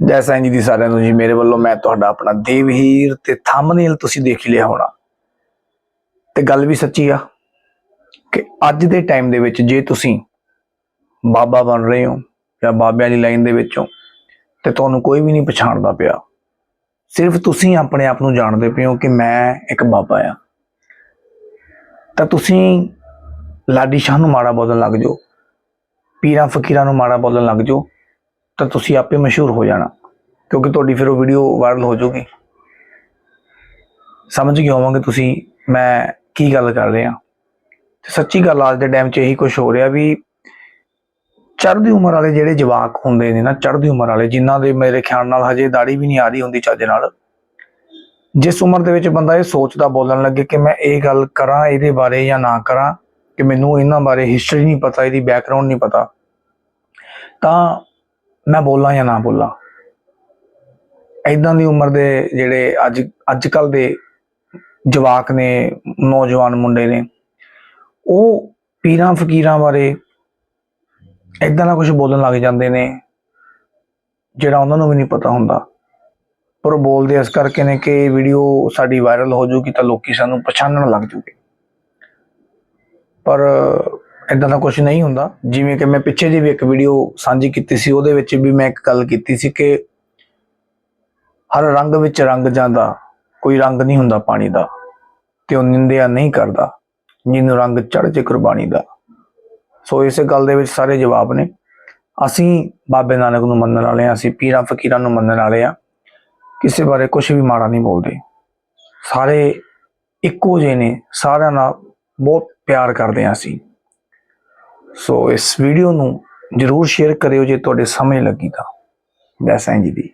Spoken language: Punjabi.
ਜੈ ਸਾਈਂ ਜੀ ਦੀ ਸਾਰਿਆਂ ਨੂੰ ਜੀ, ਮੇਰੇ ਵੱਲੋਂ ਮੈਂ ਤੁਹਾਡਾ ਆਪਣਾ ਦੇਵਹੀਰ ਤੇ ਥੰਬਨੇਲ ਤੁਸੀਂ ਦੇਖ ਲਿਆ ਹੋਣਾ। ਤੇ ਗੱਲ ਵੀ ਸੱਚੀ ਆ ਕਿ ਅੱਜ ਦੇ ਟਾਈਮ ਦੇ ਵਿੱਚ ਜੇ ਤੁਸੀਂ ਬਾਬਾ ਬਣ ਰਹੇ ਹੋ ਜਾਂ ਬਾਬਿਆਂ ਦੀ ਲਾਈਨ ਦੇ ਵਿੱਚੋਂ, ਤੇ ਤੁਹਾਨੂੰ ਕੋਈ ਵੀ ਨਹੀਂ ਪਛਾਣਦਾ ਪਿਆ। ਸਿਰਫ ਤੁਸੀਂ ਆਪਣੇ ਆਪ ਨੂੰ ਜਾਣਦੇ ਪਏ ਹੋ ਕਿ ਮੈਂ ਇੱਕ ਬਾਬਾ ਆ। ਤਾਂ ਤੁਸੀਂ ਲਾਡੀ ਸ਼ਾਹ ਨੂੰ ਮਾੜਾ ਬੋਲਣ ਲੱਗ ਜਾਓ, ਪੀਰਾਂ ਫਕੀਰਾਂ ਨੂੰ ਮਾੜਾ ਬੋਲਣ ਲੱਗ ਜਾਓ ਤਾਂ ਤੁਸੀਂ ਆਪੇ ਮਸ਼ਹੂਰ ਹੋ ਜਾਣਾ, ਕਿਉਂਕਿ ਤੁਹਾਡੀ ਫਿਰ ਉਹ ਵੀਡੀਓ ਵਾਇਰਲ ਹੋ ਜਾਊਗੀ। ਸਮਝ ਗਏ ਹੋਵੋਗੇ ਤੁਸੀਂ ਮੈਂ ਕੀ ਗੱਲ ਕਰ ਰਿਹਾ। ਤੇ ਸੱਚੀ ਗੱਲ ਅੱਜ ਦੇ ਟਾਈਮ 'ਚ ਇਹੀ ਕੁਝ ਹੋ ਰਿਹਾ ਵੀ ਚੜ੍ਹਦੀ ਉਮਰ ਵਾਲੇ ਜਿਹੜੇ ਜਵਾਕ ਹੁੰਦੇ ਨੇ ਨਾ, ਚੜ੍ਹਦੀ ਉਮਰ ਵਾਲੇ, ਜਿਨ੍ਹਾਂ ਦੇ ਮੇਰੇ ਖਿਆਲ ਨਾਲ ਹਜੇ ਦਾੜੀ ਵੀ ਨਹੀਂ ਆ ਰਹੀ ਹੁੰਦੀ ਚੱਜ ਨਾਲ, ਜਿਸ ਉਮਰ ਦੇ ਵਿੱਚ ਬੰਦਾ ਇਹ ਸੋਚਦਾ ਬੋਲਣ ਲੱਗੇ ਕਿ ਮੈਂ ਇਹ ਗੱਲ ਕਰਾਂ, ਇਹਦੇ ਬਾਰੇ ਜਾਂ ਨਾ ਕਰਾਂ, ਕਿ ਮੈਨੂੰ ਇਹਨਾਂ ਬਾਰੇ ਹਿਸਟਰੀ ਨਹੀਂ ਪਤਾ, ਇਹਦੀ ਬੈਕਗ੍ਰਾਉਂਡ ਨਹੀਂ ਪਤਾ, ਤਾਂ ਮੈਂ ਬੋਲਾਂ ਜਾਂ ਨਾ ਬੋਲਾਂ। ਐਦਾਂ ਦੀ ਉਮਰ ਦੇ ਜਿਹੜੇ ਅੱਜ ਅੱਜ ਕੱਲ ਦੇ ਜਵਾਕ ਨੇ, ਨੌਜਵਾਨ ਮੁੰਡੇ ਨੇ, ਉਹ ਪੀਰਾਂ ਫਕੀਰਾਂ ਬਾਰੇ ਐਦਾਂ ਦਾ ਕੁਝ ਬੋਲਣ ਲੱਗ ਜਾਂਦੇ ਨੇ, ਜਿਹੜਾ ਉਹਨਾਂ ਨੂੰ ਵੀ ਨਹੀਂ ਪਤਾ ਹੁੰਦਾ। ਪਰ ਉਹ ਬੋਲਦੇ ਇਸ ਕਰਕੇ ਨੇ ਕਿ ਇਹ ਵੀਡੀਓ ਸਾਡੀ ਵਾਇਰਲ ਹੋ ਜੂਗੀ ਤਾਂ ਲੋਕੀ ਸਾਨੂੰ ਪਛਾਣਨ ਲੱਗ ਜੂਗੇ। ਪਰ ਇਦਾਂ ਦਾ ਕੁਝ ਨਹੀਂ ਹੁੰਦਾ। ਜਿਵੇਂ ਕਿ ਮੈਂ ਪਿੱਛੇ ਜੀ ਵੀ ਇੱਕ ਵੀਡੀਓ ਸਾਂਝੀ ਕੀਤੀ ਸੀ, ਉਹਦੇ ਵਿੱਚ ਵੀ ਮੈਂ ਇੱਕ ਗੱਲ ਕੀਤੀ ਸੀ ਕਿ ਹਰ ਰੰਗ ਵਿੱਚ ਰੰਗ ਜਾਂਦਾ ਕੋਈ ਰੰਗ ਨਹੀਂ ਹੁੰਦਾ ਪਾਣੀ ਦਾ ਤੇ ਉਹ ਨਿੰਦਿਆ ਨਹੀਂ ਕਰਦਾ, ਜਿਹਨੂੰ ਰੰਗ ਚੜ ਜੇ ਕੁਰਬਾਨੀ ਦਾ। ਸੋ ਇਸੇ ਗੱਲ ਦੇ ਵਿੱਚ ਸਾਰੇ ਜਵਾਬ ਨੇ। ਅਸੀਂ ਬਾਬੇ ਨਾਨਕ ਨੂੰ ਮੰਨਣ ਵਾਲੇ ਆ ਅਸੀਂ ਪੀਰਾਂ ਫਕੀਰਾਂ ਨੂੰ ਮੰਨਣ ਵਾਲੇ ਆ ਕਿਸੇ ਬਾਰੇ ਕੁਝ ਵੀ ਮਾੜਾ ਨਹੀਂ ਬੋਲਦੇ। ਸਾਰੇ ਇੱਕੋ ਜਿਹੇ ਨੇ, ਸਾਰਿਆਂ ਨਾਲ ਬਹੁਤ ਪਿਆਰ ਕਰਦੇ ਹਾਂ ਅਸੀਂ। ਸੋ ਇਸ ਵੀਡੀਓ ਨੂੰ ਜਰੂਰ ਸ਼ੇਅਰ ਕਰਿਓ ਜੇ ਤੁਹਾਡੇ ਸਮਝ ਲੱਗੀ ਤਾਂ। ਜੈ ਸਾਈਂ ਜੀ ਦੀ।